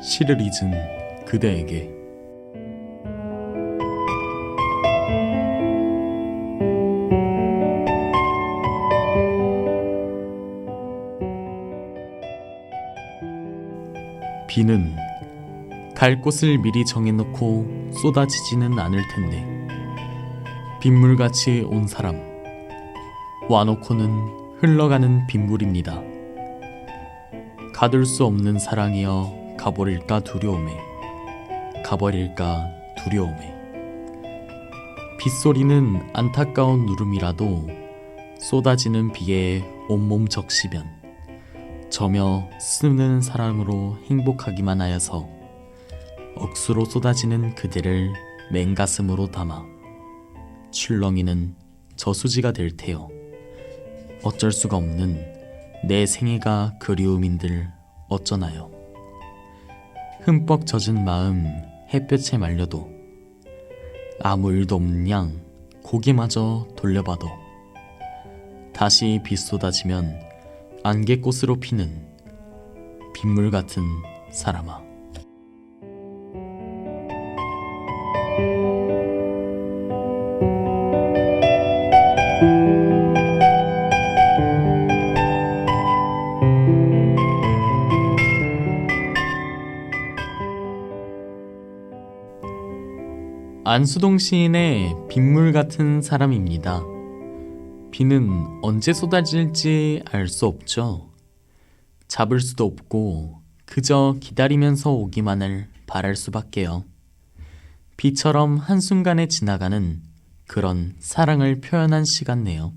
시를 잊은 그대에게 비는 갈 곳을 미리 정해놓고 쏟아지지는 않을 텐데 빗물같이 온 사람 와놓고는 흘러가는 빗물입니다. 가둘 수 없는 사랑이여 가버릴까 두려움에 가버릴까 두려움에 빗소리는 안타까운 누름이라도 쏟아지는 비에 온몸 적시면 저며 쓰는 사랑으로 행복하기만 하여서 억수로 쏟아지는 그대를 맹가슴으로 담아 출렁이는 저수지가 될 테요. 어쩔 수가 없는 내 생애가 그리움인들 어쩌나요? 흠뻑 젖은 마음 햇볕에 말려도 아무 일도 없는 양 고개마저 돌려봐도 다시 비 쏟아지면 안개꽃으로 피는 빗물 같은 사람아 안수동 시인의 빗물 같은 사람입니다. 비는 언제 쏟아질지 알 수 없죠. 잡을 수도 없고 그저 기다리면서 오기만을 바랄 수밖에요. 비처럼 한순간에 지나가는 그런 사랑을 표현한 시 같네요.